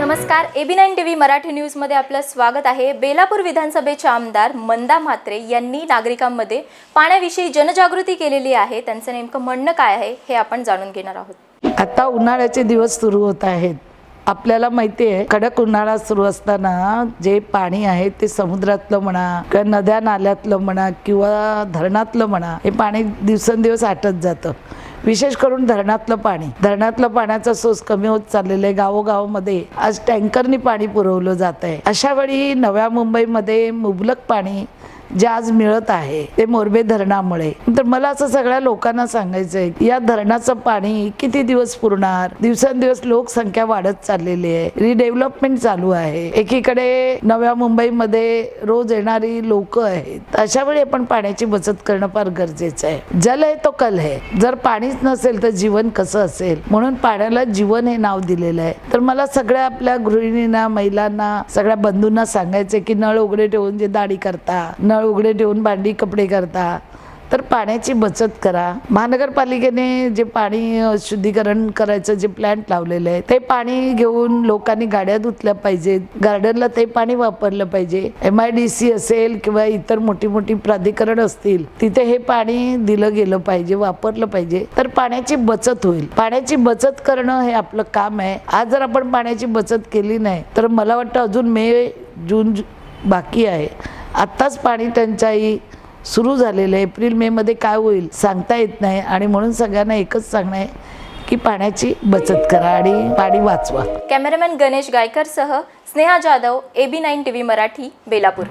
नमस्कार AB nine T V Marathi न्यूजमध्ये आपलं स्वागत आहे. बेलापूर विधानसभेचे आमदार मंदा म्हात्रे यांनी नागरिकांमध्ये पाण्याविषयी जनजागृती केलेली आहे. त्यांचं नेमकं म्हणणं काय आहे हे आपण जाणून घेणार आहोत. आता उन्हाळ्याचे दिवस सुरू होत आहेत. आपल्याला माहिती आहे कडक उन्हाळा सुरू असताना जे पाणी आहे ते समुद्रातलं म्हणा किंवा नद्या नाल्यातलं म्हणा किंवा धरणातलं म्हणा हे पाणी दिवसेंदिवस आटत जातं. विशेष करून धरणातलं पाणी. धरणातलं पाण्याचा सोस कमी होत चाललेला आहे. गावोगावामध्ये आज टँकरनी पाणी पुरवलं जात आहे अशा वेळी नव्या मुंबईमध्ये मुबलक पाणी जे आज मिळत आहे ते मोरबे धरणामुळे. तर मला असं सगळ्या लोकांना सांगायचं आहे या धरणाचं पाणी किती दिवस पुरणार? दिवसेंदिवस लोकसंख्या वाढत चाललेली आहे रिडेव्हलपमेंट चालू आहे. एकीकडे नव्या मुंबईमध्ये रोज येणारी लोक आहेत. अशा वेळी आपण पाण्याची बचत करणं फार गरजेचं आहे. जल आहे तो कल आहे. जर पाणीच नसेल तर जीवन कसं असेल? म्हणून पाण्याला जीवन हे नाव दिलेलं आहे. तर मला सगळ्या आपल्या गृहिणींना महिलांना सगळ्या बंधूंना सांगायचं की नळ उघडे ठेवून जे दाढी करता नळ उघडे ठेवून भांडी कपडे करता तर पाण्याची बचत करा. महानगरपालिकेने जे पाणी शुद्धीकरण करायचं जे प्लॅन्ट लावलेलं आहे ते पाणी घेऊन लोकांनी गाड्या धुतल्या पाहिजेत. गार्डनला ते पाणी वापरलं पाहिजे. एम आय डी सी असेल किंवा इतर मोठी मोठी प्राधिकरण असतील तिथे हे पाणी दिलं गेलं पाहिजे वापरलं पाहिजे. तर पाण्याची बचत होईल. पाण्याची बचत करणं हे आपलं काम आहे. आज जर आपण पाण्याची बचत केली नाही तर मला वाटतं अजून मे जून बाकी आहे. आत्ताच पाणी टंचाई सुरू झालेलं आहे. एप्रिल मे मध्ये काय होईल सांगता येत नाही. आणि म्हणून सगळ्यांना एकच सांगणं आहे की पाण्याची बचत करा आणि पाणी वाचवा. Cameraman Ganesh गायकरसह Sneha Jadhav AB nine T V Marathi Belapur.